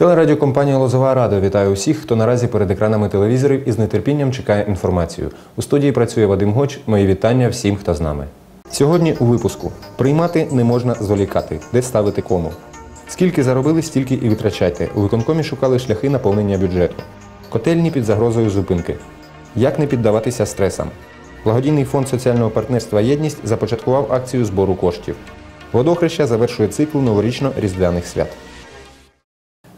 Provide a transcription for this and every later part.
Телерадіокомпанія Лозова Рада вітає усіх, хто наразі перед екранами телевізорів і з нетерпінням чекає інформацію. У студії працює Вадим Гоч. Мої вітання всім, хто з нами. Сьогодні у випуску приймати не можна зволікати, де ставити кому. Скільки заробили, стільки і витрачайте. У виконкомі шукали шляхи наповнення бюджету. Котельні під загрозою зупинки. Як не піддаватися стресам? Благодійний фонд соціального партнерства Єдність започаткував акцію збору коштів. Водохреща завершує цикл новорічно-різдвяних свят.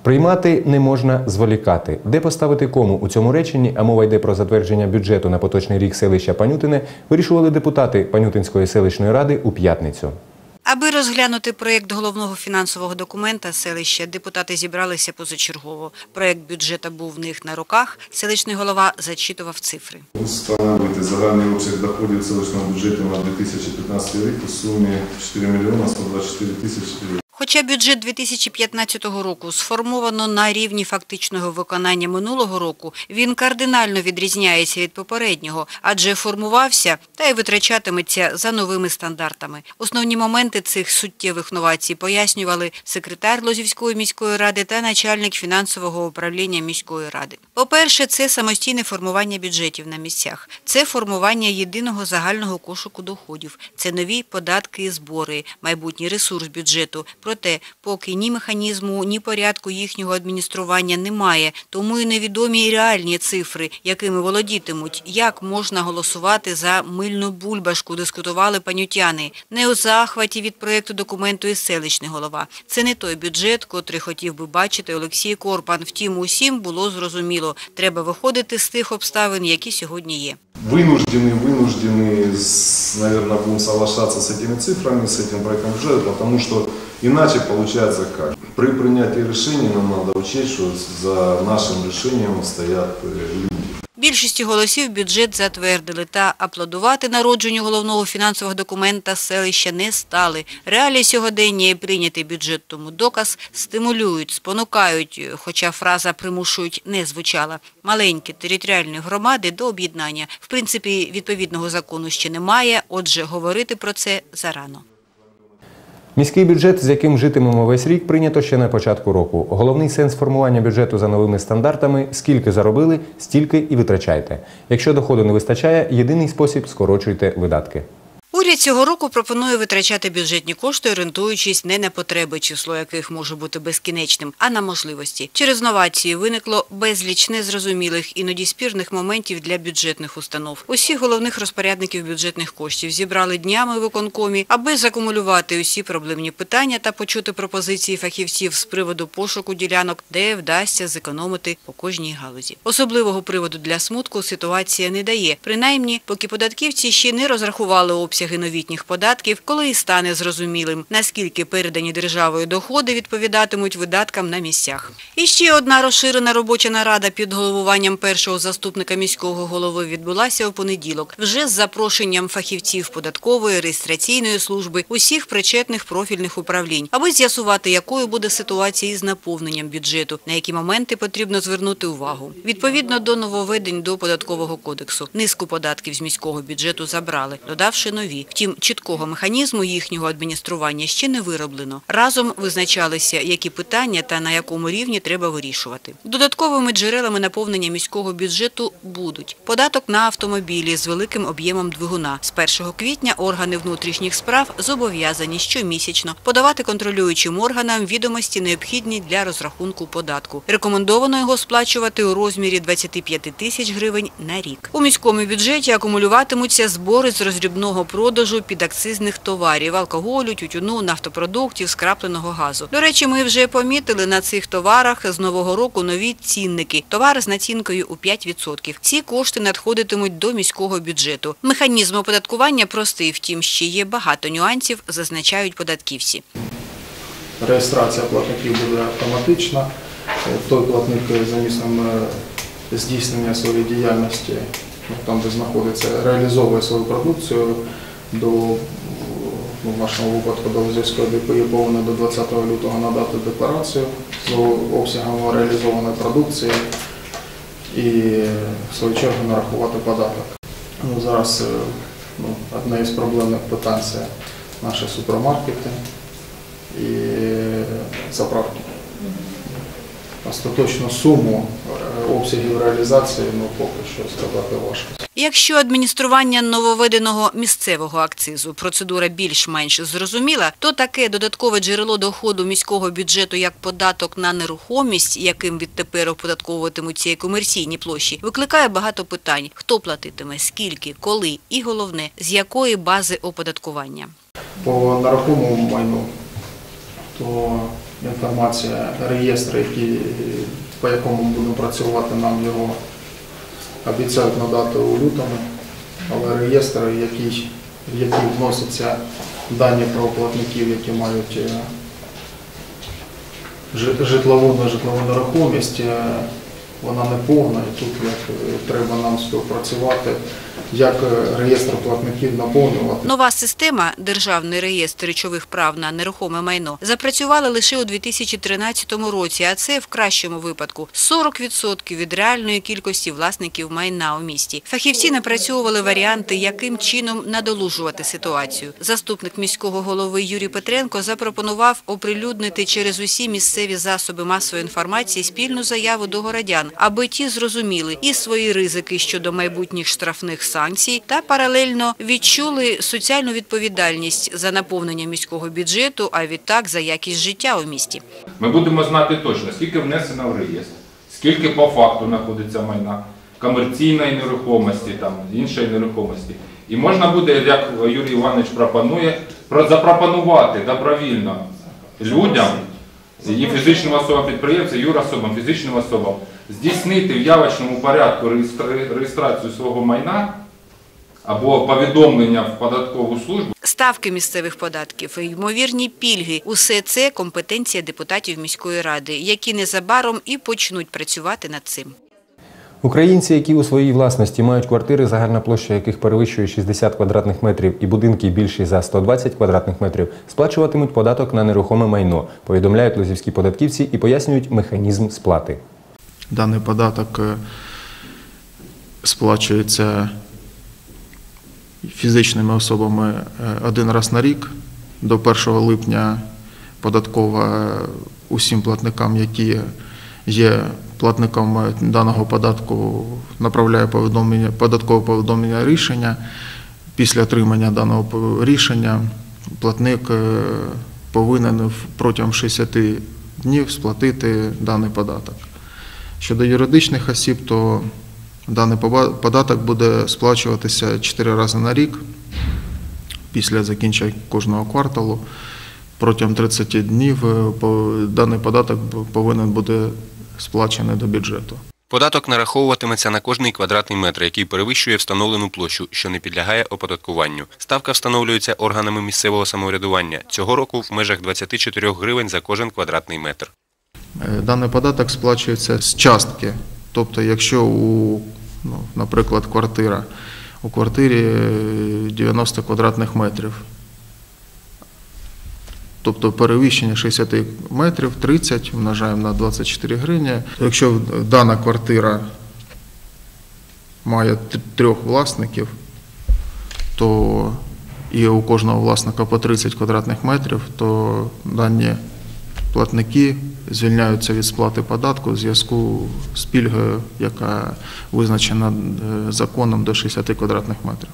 Приймати не можна зволікати. Де поставити кому у цьому реченні, а мова йде про затвердження бюджету на поточний рік селища Панютине, вирішували депутати Панютинської селищної ради у п'ятницю. Аби розглянути проєкт головного фінансового документа селища, депутати зібралися позачергово. Проєкт бюджета був в них на руках. Селищний голова зачитував цифри. Встановити загальний обсяг доходів селищного бюджету на 2015 рік у сумі 4 мільйона 124 тисячі гривень. Хоча бюджет 2015 року сформовано на рівні фактичного виконання минулого року, він кардинально відрізняється від попереднього, адже формувався та й витрачатиметься за новими стандартами. Основні моменти цих суттєвих новацій пояснювали секретар Лозівської міської ради та начальник фінансового управління міської ради. По-перше, це самостійне формування бюджетів на місцях, це формування єдиного загального кошику доходів, це нові податки і збори, майбутній ресурс бюджету Проте, поки ні механізму, ні порядку їхнього адміністрування немає, тому і невідомі реальні цифри, якими володітимуть, як можна голосувати за мильну бульбашку, дискутували панютяни. Не у захваті від проєкту документу і селищний голова. Це не той бюджет, котрий хотів би бачити Олексій Корпан. Втім, усім було зрозуміло, треба виходити з тих обставин, які сьогодні є. Вынуждены, вынуждены, с- наверное, будем соглашаться с этими цифрами, с этим проектом бюджета, потому что иначе получается как. При принятии решений нам надо учесть, что за нашим решением стоят э, люди. Більшістю голосів бюджет затвердили та аплодувати народженню головного фінансового документа селища не стали. Реалії сьогодення і прийнятий бюджет тому доказ стимулюють, спонукають, хоча фраза примушують не звучала, маленькі територіальні громади до об'єднання. В принципі, відповідного закону ще немає, отже, говорити про це зарано. Міський бюджет, з яким житимемо весь рік, прийнято ще на початку року. Головний сенс формування бюджету за новими стандартами скільки заробили, стільки і витрачайте. Якщо доходу не вистачає, єдиний спосіб скорочуйте видатки. Уряд цього року пропонує витрачати бюджетні кошти, орієнтуючись не на потреби, число яких може бути безкінечним, а на можливості. Через новації виникло безліч незрозумілих, іноді спірних моментів для бюджетних установ. Усіх головних розпорядників бюджетних коштів зібрали днями виконкомі, аби закумулювати усі проблемні питання та почути пропозиції фахівців з приводу пошуку ділянок, де вдасться зекономити по кожній галузі. Особливого приводу для смутку ситуація не дає, принаймні, поки податківці ще не розрахували новітніх податків, коли і стане зрозумілим, наскільки передані державою доходи відповідатимуть видаткам на місцях. І ще одна розширена робоча нарада під головуванням першого заступника міського голови відбулася у понеділок, вже з запрошенням фахівців податкової реєстраційної служби усіх причетних профільних управлінь, аби з'ясувати, якою буде ситуація із наповненням бюджету, на які моменти потрібно звернути увагу. Відповідно до нововведень до податкового кодексу, низку податків з міського бюджету забрали, додавши нові. Втім, чіткого механізму їхнього адміністрування ще не вироблено. Разом визначалися, які питання та на якому рівні треба вирішувати. Додатковими джерелами наповнення міського бюджету будуть податок на автомобілі з великим об'ємом двигуна. З 1 квітня органи внутрішніх справ зобов'язані щомісячно подавати контролюючим органам відомості, необхідні для розрахунку податку. Рекомендовано його сплачувати у розмірі 25 тисяч гривень на рік. У міському бюджеті акумулюватимуться збори з роздрібного продажу підакцизних товарів – алкоголю, тютюну, нафтопродуктів, скрапленого газу. До речі, ми вже помітили на цих товарах з нового року нові цінники. Товари з націнкою у 5%. Ці кошти надходитимуть до міського бюджету. Механізм оподаткування простий, втім, ще є багато нюансів, зазначають податківці. Реєстрація платників буде автоматична. Той платник е, за місцем е, здійснення своєї діяльності, ну, там де знаходиться, реалізовує свою продукцію до ну, в нашому випадку до Лозівської ДПІ повинна до 20 лютого надати декларацію з обсягом реалізованої продукції і в свою чергу нарахувати податок. Ну, зараз е, ну, одне із проблемних питань це наші супермаркети і заправки. остаточну суму е, обсягів реалізації, ну поки що сказати важко. Якщо адміністрування нововведеного місцевого акцизу процедура більш-менш зрозуміла, то таке додаткове джерело доходу міського бюджету як податок на нерухомість, яким відтепер оподатковуватимуться і комерційні площі, викликає багато питань: хто платитиме, скільки, коли і головне, з якої бази оподаткування. По нерухомому майну, то інформація, реєстр, який, по якому будемо працювати, нам його обіцяють надати у лютому, але реєстр, який, в який вносяться дані про платників, які мають е, жи- житлову нежитлову нерухомість, е, вона не повна, і тут як е, треба нам співпрацювати, як е, реєстр платників наповнювати. Нова система Державний реєстр речових прав на нерухоме майно запрацювала лише у 2013 році, а це в кращому випадку 40% від реальної кількості власників майна у місті. Фахівці напрацьовували варіанти, яким чином надолужувати ситуацію. Заступник міського голови Юрій Петренко запропонував оприлюднити через усі місцеві засоби масової інформації спільну заяву до городян, аби ті зрозуміли і свої ризики щодо майбутніх штрафних санкцій та паралельно відчули соціальну відповідальність за наповнення міського бюджету, а відтак за якість життя у місті. Ми будемо знати точно, скільки внесено в реєстр, скільки по факту знаходиться майна, комерційної нерухомості, там, іншої нерухомості. І можна буде, як Юрій Іванович пропонує, про- запропонувати добровільно людям і фізичним особам підприємцям, юрособам, фізичним особам здійснити в явочному порядку реєстра- реєстрацію свого майна або повідомлення в податкову службу. Ставки місцевих податків, ймовірні пільги – усе це компетенція депутатів міської ради, які незабаром і почнуть працювати над цим. Українці, які у своїй власності мають квартири, загальна площа яких перевищує 60 квадратних метрів і будинки більші за 120 квадратних метрів, сплачуватимуть податок на нерухоме майно, повідомляють лозівські податківці і пояснюють механізм сплати. Даний податок е, сплачується фізичними особами е, один раз на рік. До 1 липня податкова е, усім платникам, які є платником даного податку, направляє повідомлення, податкове повідомлення рішення. Після отримання даного рішення платник е, повинен протягом 60 днів сплатити даний податок. Щодо юридичних осіб, то даний податок буде сплачуватися 4 рази на рік після закінчення кожного кварталу. Протягом 30 днів е, даний податок повинен буде сплачений до бюджету. Податок нараховуватиметься на кожний квадратний метр, який перевищує встановлену площу, що не підлягає оподаткуванню. Ставка встановлюється органами місцевого самоврядування. Цього року в межах 24 гривень за кожен квадратний метр. Е, Даний податок сплачується з частки. Тобто, якщо у, ну, наприклад, квартира, у квартирі е, 90 квадратних метрів, тобто перевищення 60 метрів, 30 множаємо на 24 гривні. Якщо дана квартира має трьох власників, то і у кожного власника по 30 квадратних метрів, то дані платники звільняються від сплати податку в зв'язку з пільгою, яка визначена е, законом до 60 квадратних метрів.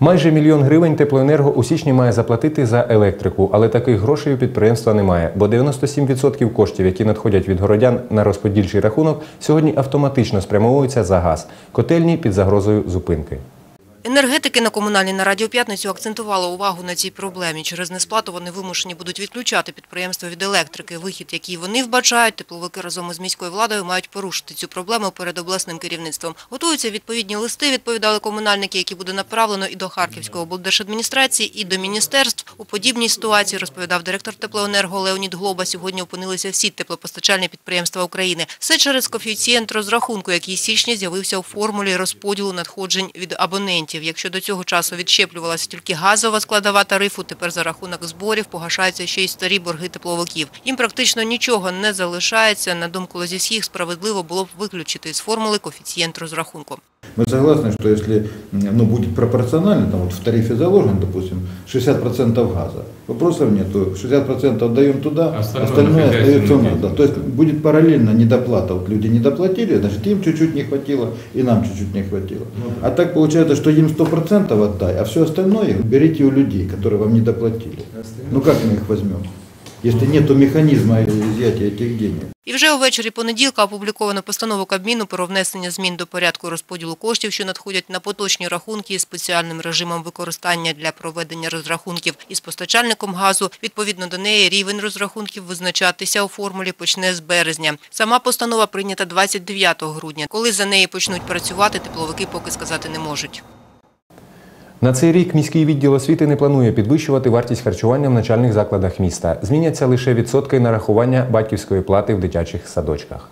Майже мільйон гривень теплоенерго у січні має заплатити за електрику, але таких грошей у підприємства немає, бо 97% коштів, які надходять від городян на розподільчий рахунок, сьогодні автоматично спрямовуються за газ. Котельні під загрозою зупинки. Енергетики на комунальній нараді у п'ятницю акцентували увагу на цій проблемі. Через несплату вони вимушені будуть відключати підприємство від електрики. Вихід, який вони вбачають, тепловики разом із міською владою мають порушити цю проблему перед обласним керівництвом. Готуються відповідні листи, відповідали комунальники, які буде направлено і до Харківської облдержадміністрації, і до міністерств. У подібній ситуації, розповідав директор теплоенерго Леонід Глоба, сьогодні опинилися всі теплопостачальні підприємства України. Все через коефіцієнт розрахунку, який з січня з'явився у формулі розподілу надходжень від абонентів. Якщо до цього часу відщеплювалася тільки газова складова тарифу, тепер за рахунок зборів погашаються ще й старі борги тепловиків. Їм практично нічого не залишається. На думку Лозівських, справедливо було б виключити з формули коефіцієнт розрахунку. Мы согласны, что если ну, будет пропорционально, там вот в тарифе заложено, допустим, 60% газа, вопросов нет, 60% даем туда, Остальное остальное, на остается у нас. Да. То есть будет параллельно недоплата. Вот люди не доплатили, значит им чуть-чуть не хватило, и нам чуть-чуть не хватило. А так получается, что им 100% отдай, а все остальное берите у людей, которые вам не доплатили. Ну как мы их возьмем? Если нет механизма изъятия этих денег. І вже увечері понеділка опубліковано постанову Кабміну про внесення змін до порядку розподілу коштів, що надходять на поточні рахунки із спеціальним режимом використання для проведення розрахунків із постачальником газу. Відповідно до неї рівень розрахунків визначатися у формулі почне з березня. Сама постанова прийнята 29 грудня. Коли за неї почнуть працювати, тепловики поки сказати не можуть. На цей рік міський відділ освіти не планує підвищувати вартість харчування в начальних закладах міста. Зміняться лише відсотки нарахування батьківської плати в дитячих садочках.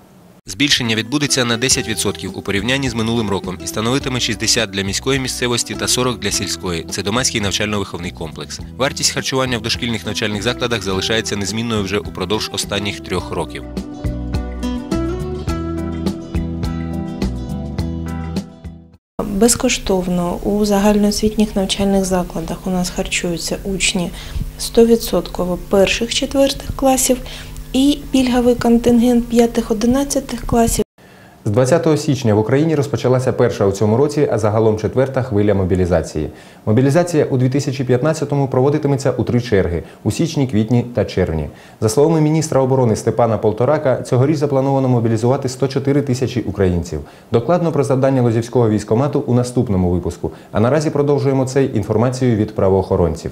Збільшення відбудеться на 10% у порівнянні з минулим роком і становитиме 60 для міської місцевості та 40 для сільської. Це домаський навчально-виховний комплекс. Вартість харчування в дошкільних навчальних закладах залишається незмінною вже упродовж останніх трьох років. Безкоштовно у загальноосвітніх навчальних закладах у нас харчуються учні 100% перших четвертих класів і пільговий контингент 5-11 класів. З 20 січня в Україні розпочалася перша у цьому році, а загалом четверта хвиля мобілізації. Мобілізація у 2015-му проводитиметься у три черги у січні, квітні та червні. За словами міністра оборони Степана Полторака, цьогоріч заплановано мобілізувати 104 тисячі українців. Докладно про завдання Лозівського військомату у наступному випуску. А наразі продовжуємо цей інформацією від правоохоронців.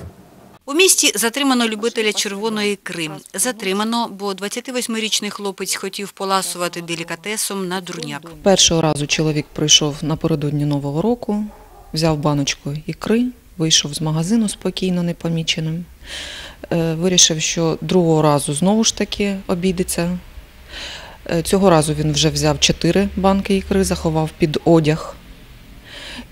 У місті затримано любителя червоної ікри. Затримано, бо 28-річний хлопець хотів поласувати делікатесом на дурняк. Першого разу чоловік прийшов напередодні Нового року, взяв баночку ікри, вийшов з магазину спокійно, непоміченим. Е, Вирішив, що другого разу знову ж таки обійдеться. Е, Цього разу він вже взяв чотири банки ікри, заховав під одяг.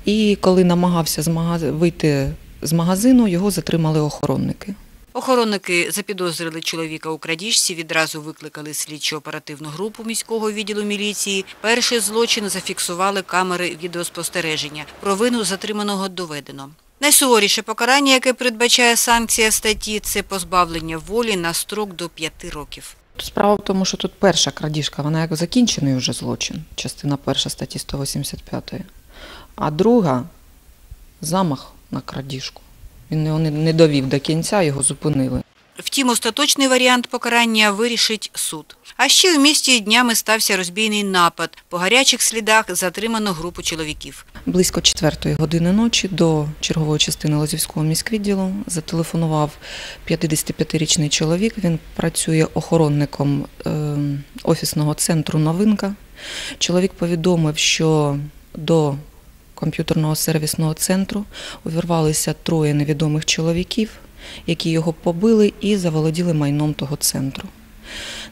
І коли намагався вийти з магазину, його затримали охоронники. Охоронники запідозрили чоловіка у крадіжці, відразу викликали слідчо-оперативну групу міського відділу міліції. Перший злочин зафіксували камери відеоспостереження. Провину затриманого доведено. Найсуворіше покарання, яке передбачає санкція статті, це позбавлення волі на строк до п'яти років. Справа в тому, що тут перша крадіжка, вона як закінчений вже злочин, частина перша статті 185. А друга замах на крадіжку. Він його не- довів до кінця, його зупинили. Втім, остаточний варіант покарання вирішить суд. А ще в місті днями стався розбійний напад. По гарячих слідах затримано групу чоловіків. Близько четвертої години ночі до чергової частини Лозівського міськвідділу зателефонував 55-річний чоловік. Він працює охоронником е, офісного центру Новинка. Чоловік повідомив, що до комп'ютерного сервісного центру увірвалися троє невідомих чоловіків, які його побили і заволоділи майном того центру.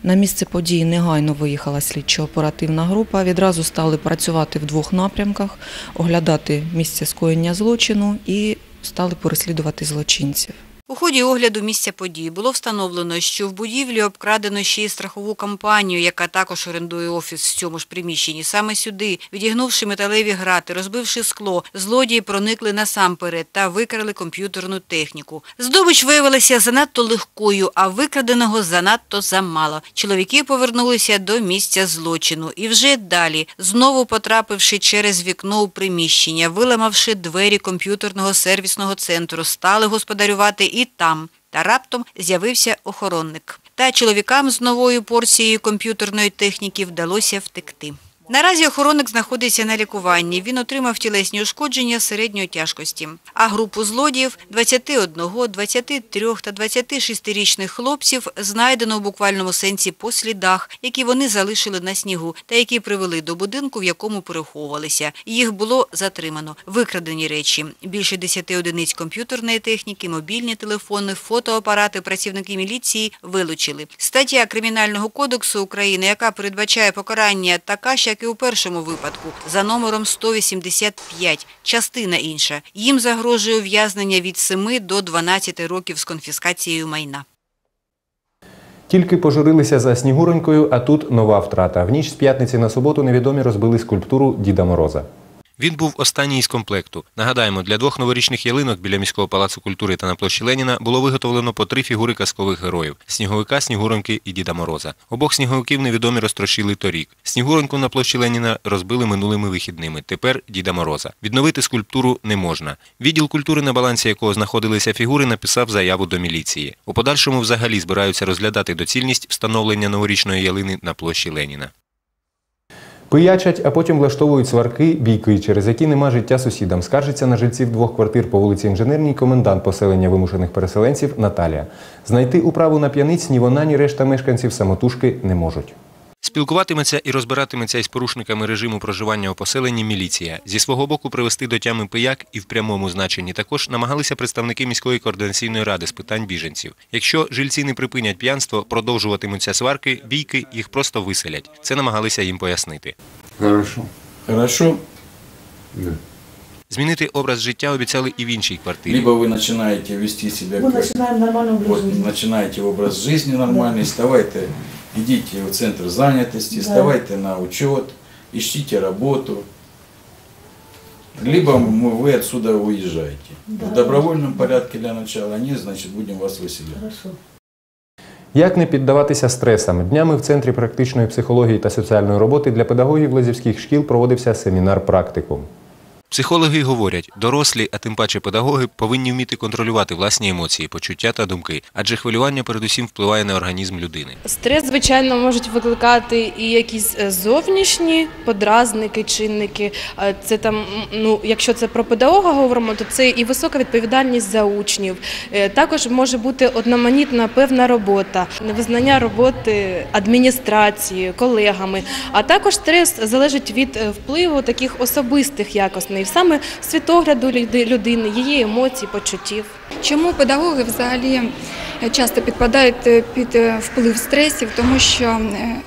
На місце події негайно виїхала слідчо-оперативна група. Відразу стали працювати в двох напрямках, оглядати місце скоєння злочину і стали переслідувати злочинців. У ході огляду місця події було встановлено, що в будівлі обкрадено ще й страхову компанію, яка також орендує офіс в цьому ж приміщенні. Саме сюди, відігнувши металеві грати, розбивши скло, злодії проникли насамперед та викрали комп'ютерну техніку. Здобич виявилася занадто легкою, а викраденого занадто замало. Чоловіки повернулися до місця злочину і вже далі, знову потрапивши через вікно у приміщення, виламавши двері комп'ютерного сервісного центру, стали господарювати і там. Та раптом з'явився охоронник. Та чоловікам з новою порцією комп'ютерної техніки вдалося втекти. Наразі охоронник знаходиться на лікуванні. Він отримав тілесні ушкодження середньої тяжкості. А групу злодіїв 21, 23 та 26-річних хлопців знайдено в буквальному сенсі по слідах, які вони залишили на снігу та які привели до будинку, в якому переховувалися. Їх було затримано. Викрадені речі. Більше 10 одиниць комп'ютерної техніки, мобільні телефони, фотоапарати працівники міліції вилучили. Стаття Кримінального кодексу України, яка передбачає покарання така ж, як і у першому випадку, за номером 185, частина інша. Їм загрожує ув'язнення від 7 до 12 років з конфіскацією майна. Тільки пожурилися за Снігуронькою, а тут нова втрата. В ніч з п'ятниці на суботу невідомі розбили скульптуру Діда Мороза. Він був останній із комплекту. Нагадаємо, для двох новорічних ялинок біля міського палацу культури та на площі Леніна було виготовлено по три фігури казкових героїв: сніговика, снігуроньки і Діда Мороза. Обох сніговиків невідомі розтрощили торік. Снігуроньку на площі Леніна розбили минулими вихідними. Тепер Діда Мороза. Відновити скульптуру не можна. Відділ культури, на балансі якого знаходилися фігури, написав заяву до міліції. У подальшому взагалі збираються розглядати доцільність встановлення новорічної ялини на площі Леніна. Пиячать, а потім влаштовують сварки, бійки, через які нема життя сусідам. Скаржиться на жильців двох квартир по вулиці Інженерній комендант поселення вимушених переселенців Наталія. Знайти управу на п'яниць ні вона, ні решта мешканців самотужки не можуть. Спілкуватиметься і розбиратиметься із порушниками режиму проживання у поселенні міліція. Зі свого боку привести до тями пияк і в прямому значенні також намагалися представники міської координаційної ради з питань біженців. Якщо жильці не припинять п'янство, продовжуватимуться сварки, бійки, їх просто виселять. Це намагалися їм пояснити. Хорошо. Хорошо. Да. Змінити образ життя обіцяли і в іншій квартирі. Либо вы начинаете вести себя Мы как... начинаем нормальный образ Вот, жизни. начинаете образ жизни нормальный, вставайте, идите в центр занятости, Да. вставайте на учет, ищите работу. Либо мы- вы отсюда уезжаете. Да. В добровольном порядке для начала, нет, значит будем вас выселять. Хорошо. Як не піддаватися стресам? Днями в Центрі практичної психології та соціальної роботи для педагогів лазівських шкіл проводився семінар практикум. Психологи говорять, дорослі, а тим паче педагоги, повинні вміти контролювати власні емоції, почуття та думки, адже хвилювання передусім впливає на організм людини. Стрес, звичайно, можуть викликати і якісь е, зовнішні подразники, чинники. Це там, ну, якщо це про педагога говоримо, то це і висока відповідальність за учнів. Е, Також може бути одноманітна певна робота, невизнання роботи адміністрації, колегами. А також стрес залежить від е, впливу таких особистих якостей, саме світогляду людини, її емоцій, почуттів. Чому педагоги взагалі е, часто підпадають е, під е, вплив стресів, тому що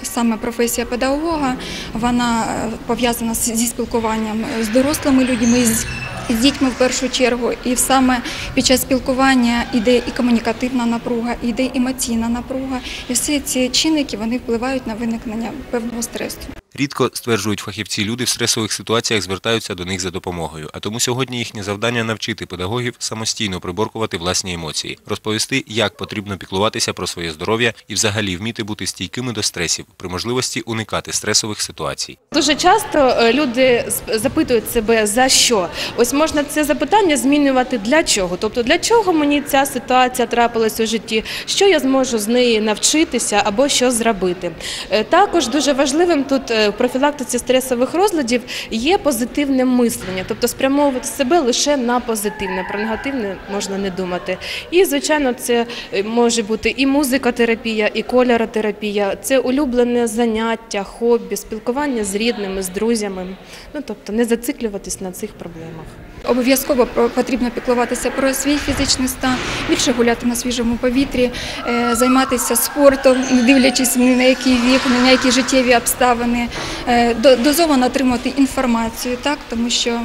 саме професія педагога вона пов'язана зі спілкуванням з дорослими людьми. з- з дітьми в першу чергу, і саме під час спілкування йде і комунікативна напруга, іде емоційна напруга, і всі ці чинники вони впливають на виникнення певного стресу. Рідко, стверджують фахівці, люди в стресових ситуаціях звертаються до них за допомогою. А тому сьогодні їхнє завдання навчити педагогів самостійно приборкувати власні емоції, розповісти, як потрібно піклуватися про своє здоров'я і взагалі вміти бути стійкими до стресів, при можливості уникати стресових ситуацій. Дуже часто е, люди запитують себе за що. Ось можна це запитання змінювати для чого. Тобто для чого мені ця ситуація трапилась у житті, що я зможу з неї навчитися або що зробити. Е, Також дуже важливим тут в профілактиці стресових розладів є позитивне мислення, тобто спрямовувати себе лише на позитивне, про негативне можна не думати. І звичайно, це е, може бути і музикотерапія, і кольоротерапія, це улюблене заняття, хобі, спілкування з рідними, з друзями. Ну тобто не зациклюватись на цих проблемах. Обов'язково потрібно піклуватися про свій фізичний стан, більше гуляти на свіжому повітрі, е, займатися спортом, не дивлячись ні на який вік, ні на які життєві обставини, е, дозовано отримувати інформацію, так тому що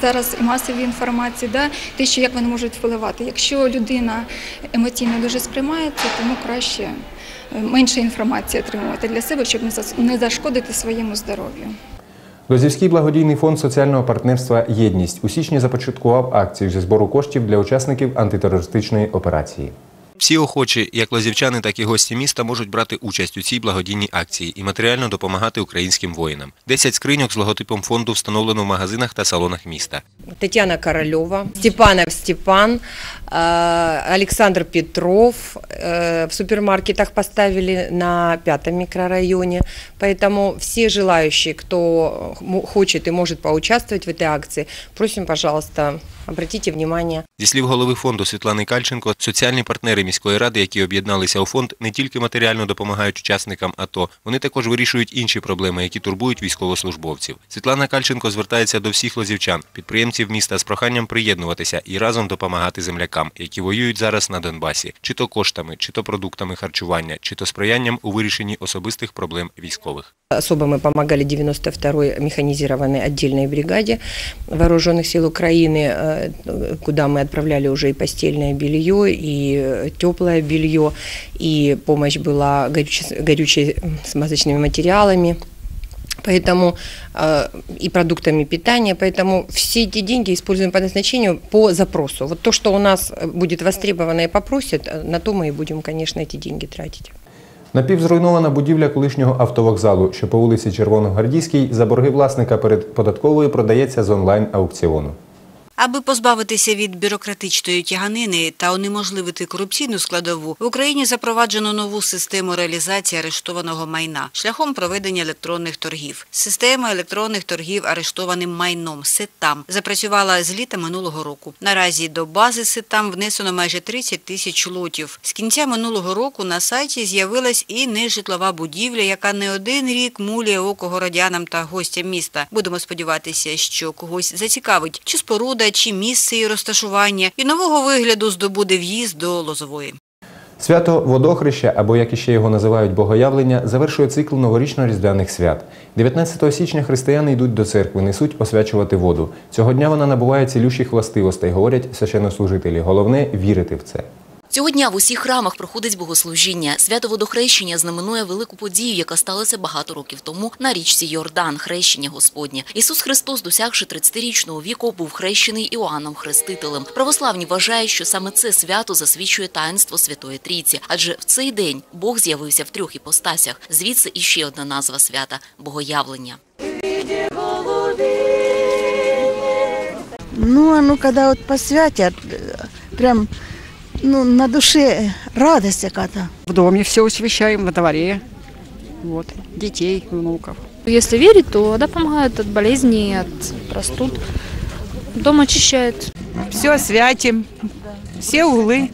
зараз масові інформації, да, те, що як вони можуть впливати. Якщо людина емоційно дуже сприймається, тому краще е, менше інформації отримувати для себе, щоб не зашкодити своєму здоров'ю. Лозівський благодійний фонд соціального партнерства Єдність у січні започаткував акцію зі збору коштів для учасників антитерористичної операції. Всі охочі, як лозівчани, так і гості міста, можуть брати участь у цій благодійній акції і матеріально допомагати українським воїнам. Десять скриньок з логотипом фонду встановлено в магазинах та салонах міста. Татьяна Королева, Степанов Степан, э, Александр Петров. Э, В супермаркетах поставили на пятом микрорайоне. Поэтому все желающие, кто м- хочет и может поучаствовать в этой акции, просим, пожалуйста, обратите внимание. Зі слів голови фонду Світлани Кальченко, соціальні партнери міської ради, які об'єдналися у фонд, не тільки матеріально допомагають учасникам АТО, вони також вирішують інші проблеми, які турбують військовослужбовців. Світлана Кальченко звертається до всіх лозівчан, підприємців міста з проханням приєднуватися і разом допомагати землякам, які воюють зараз на Донбасі, чи то коштами, чи то продуктами харчування, чи то сприянням у вирішенні особистих проблем військових. Особо мы помогали 92-й механизированной отдельной бригаде Вооруженных сил Украины, э, куда мы отправляли уже и постельное белье, и теплое белье, и помощь была горюче- горючей смазочными материалами. Поэтому э, и продуктами питания, поэтому все эти деньги используем по назначению по запросу. Вот то, что у нас будет востребовано и попросят, э, на то мы и будем, конечно, эти деньги тратить. Напівзруйнована будівля колишнього автовокзалу, що по вулиці Червоногвардійській, за борги власника перед податковою продається з онлайн-аукціону. Аби позбавитися від бюрократичної тяганини та унеможливити корупційну складову, в Україні запроваджено нову систему реалізації арештованого майна шляхом проведення електронних торгів. Система електронних торгів арештованим майном СЕТАМ запрацювала з літа минулого року. Наразі до бази СЕТАМ внесено майже 30 тисяч лотів. З кінця минулого року на сайті з'явилась і нежитлова будівля, яка не один рік мулює око городянам та гостям міста. Будемо сподіватися, що когось зацікавить, чи споруда, чи місце її розташування, і нового вигляду здобуде в'їзд до Лозової. Свято водохреща, або як іще його називають богоявлення, завершує цикл новорічно-різдвяних свят. 19 січня християни йдуть до церкви, несуть освячувати воду. Цього дня вона набуває цілющих властивостей, говорять священнослужителі. Головне вірити в це. Цього дня в усіх храмах проходить богослужіння. Свято водохрещення знаменує велику подію, яка сталася багато років тому на річці Йордан, хрещення Господнє. Ісус Христос, досягши 30-річного віку, був хрещений Іоанном Хрестителем. Православні вважають, що саме це свято засвідчує таїнство Святої Трійці, адже в цей день Бог з'явився в трьох іпостасях. Звідси іще одна назва свята богоявлення. Ну, а ну, когда вот посвятят, э, прям, ну, на душе радость какая-то. В доме все освещаем, во дворе. Вот, детей, внуков. Если верить, то вода помогает от болезней, от простуд. Дом очищает. Все освятим, все углы.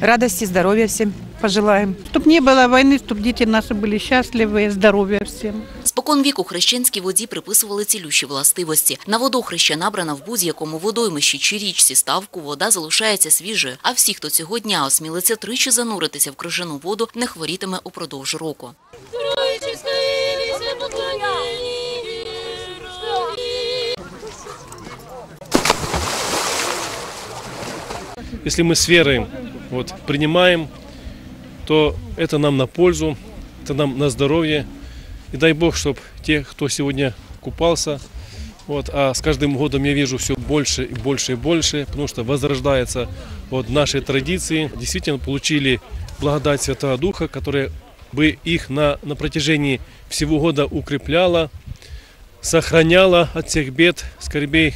Радости, здоровья всем пожелаем. Чтобы не было войны, чтобы дети наши были счастливы, здоровья всем. Спокон віку хрещенській воді приписували цілющі властивості. На водохреща набрана в будь-якому водоймищі чи річці ставку, вода залишається свіжою, а всі, хто цього дня осмілиться тричі зануритися в крижану воду, не хворітиме упродовж року. Если мы с верой вот, принимаем, то это нам на пользу, это нам на здоровье. И дай Бог, чтобы те, кто сегодня купался, вот, а с каждым годом я вижу все больше и больше и больше, потому что возрождается вот, наши традиции. Действительно получили благодать Святого Духа, которая бы их на, на протяжении всего года укрепляла, сохраняла от всех бед, скорбей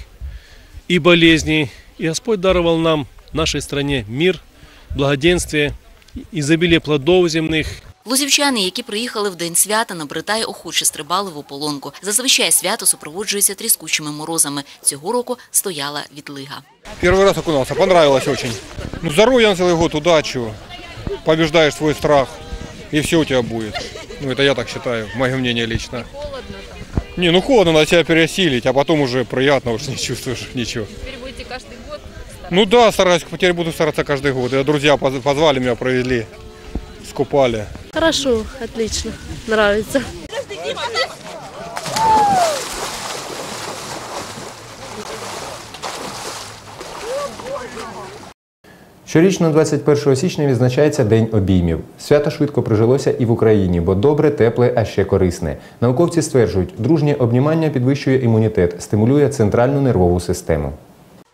и болезней. И Господь даровал нам, нашей стране, мир, благоденствие, изобилие плодов земных, Лозівчани, які приїхали в день свята, на Бритаї охоче стрибали в ополонку. Зазвичай свято супроводжується тріскучими морозами. Цього року стояла відлига. Первый раз окунулся, понравилось очень. Ну, здоровья на целый год, удачу, побеждаешь свой страх, и все у тебя будет. Ну, это я так считаю, мое мнение лично. Не, ну холодно, надо себя переосилить, а потом уже приятно, уж не чувствуешь ничего. Ну да, стараюсь, теперь буду стараться каждый год. И друзья позвали меня, провели, скупали. Хорошо, отлично, нравится. Щорічно 21 січня відзначається День обіймів. Свято швидко прижилося і в Україні, бо добре, тепле, а ще корисне. Науковці стверджують, дружнє обнімання підвищує імунітет, стимулює центральну нервову систему.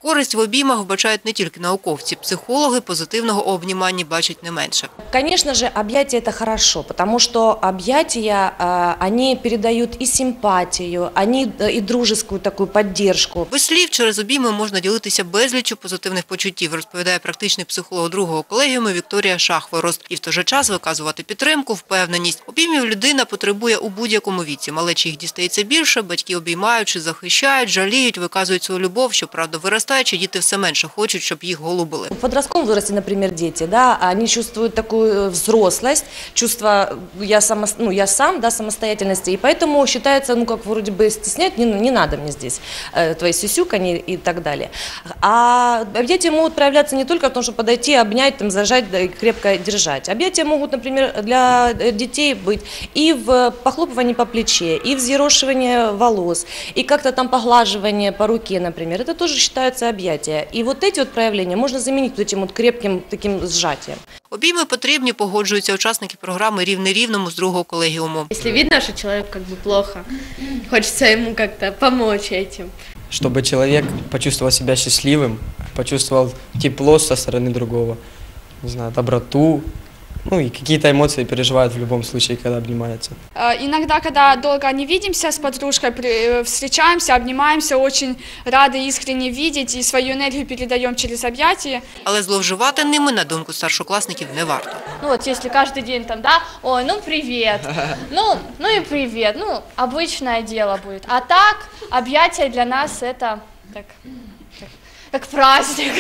Користь в обіймах вбачають не тільки науковці. Психологи позитивного у обніманні бачать не менше. Конечно же, объятия это хорошо, потому что объятия, э, они передают и симпатию, они э, и дружескую такую поддержку. Без слів через обійми можна ділитися безліччю позитивних почуттів, розповідає практичний психолог другого колегіуму Вікторія Шахворост. І в той же час виказувати підтримку, впевненість. Обіймів людина потребує у будь-якому віці. Малечі їх дістається більше, батьки обіймаючи, захищають, жаліють, виказують свою любов, щоправда, виростаючи, діти все менше хочуть, щоб їх голубили. В подростковом возрасте, например, дети, да, они чувствуют такую э, взрослость, чувство я, само, ну, я сам, да, самостоятельности, и поэтому считается, ну, как вроде бы стесняют, не, не надо мне здесь э, твои сюсюканье и так далее. А объятия могут проявляться не только в том, что подойти, обнять, там, зажать да, и крепко держать. Объятия могут, например, для э, детей быть и в похлопывании по плече, и взъерошивании волос, и как-то там поглаживание по руке, например. Это тоже считается проявляются объятия. И вот эти вот проявления можно заменить вот этим вот крепким таким сжатием. Обійми потрібні, погоджуються учасники програми «Рівне рівному» з другого колегіуму. Если видно, что человеку как бы плохо, хочется ему как-то помочь этим. чтобы человек почувствовал себя счастливым, почувствовал тепло со стороны другого, не знаю, доброту, ну и какие-то эмоции переживают в любом случае, когда обнимаются. Э, Иногда, когда долго не видимся с подружкой, э, встречаемся, обнимаемся, очень рады искренне видеть и свою энергию передаем через объятия. Але зловживати ними, на думку старшокласників, не варто. Ну вот если каждый день там, да, ой, ну привет, ну, ну и привет, ну обычное дело будет. А так, объятия для нас это так, как праздник.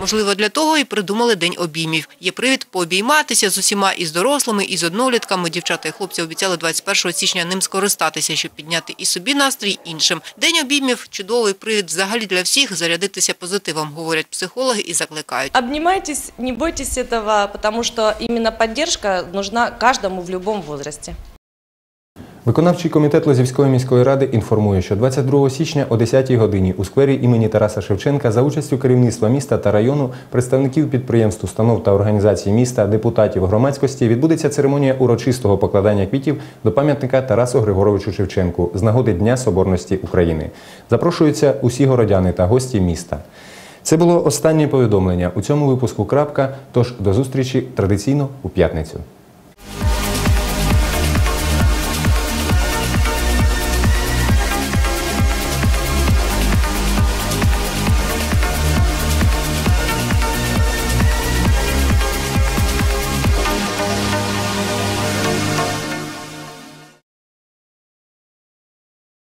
Можливо, для того і придумали День обіймів. Є привід пообійматися з усіма і з дорослими, і з однолітками. Дівчата і хлопці обіцяли 21 січня ним скористатися, щоб підняти і собі настрій, іншим. День обіймів – чудовий привід взагалі для всіх зарядитися позитивом, говорять психологи і закликають. Обнимайтесь, не бойтесь этого, потому что именно поддержка нужна каждому в любом возрасте. Виконавчий комітет Лозівської міської ради інформує, що 22 січня о 10-й годині у сквері імені Тараса Шевченка за участю керівництва міста та району, представників підприємств, установ та організацій міста, депутатів громадськості відбудеться церемонія урочистого покладання квітів до пам'ятника Тарасу Григоровичу Шевченку з нагоди Дня Соборності України. Запрошуються усі городяни та гості міста. Це було останнє повідомлення у цьому випуску. Крапка. Тож до зустрічі традиційно у п'ятницю.